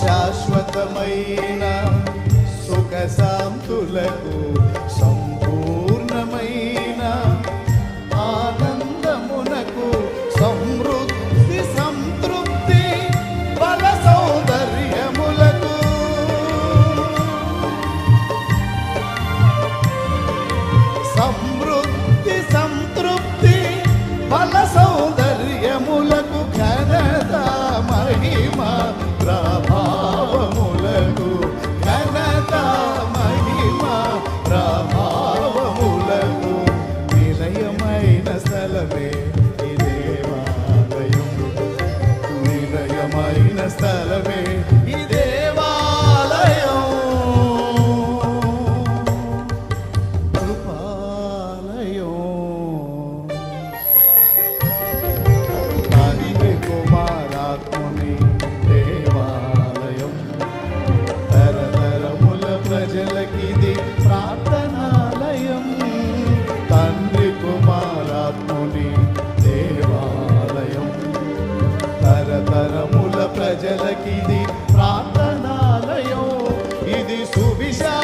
శాశ్వతమైన సుఖ శాంతులకు సంపూర్ణమైన ఆనందమునకు సమృద్ధి సంతృప్తి బల సౌందర్యములకు. సమృద్ధి సంతృప్తి బల సౌందర్యములకు ఘనత మహిమ ప్రభావములకు పవిత్రమైన స్థలమే ఈ దేవాలయం. కృపాలయం. హరి కుమారాత్ముని దేవాలయం. తరతరముల ప్రజలకి ప్రతిది ప్రార్థనాలయం. ఇది సువిశా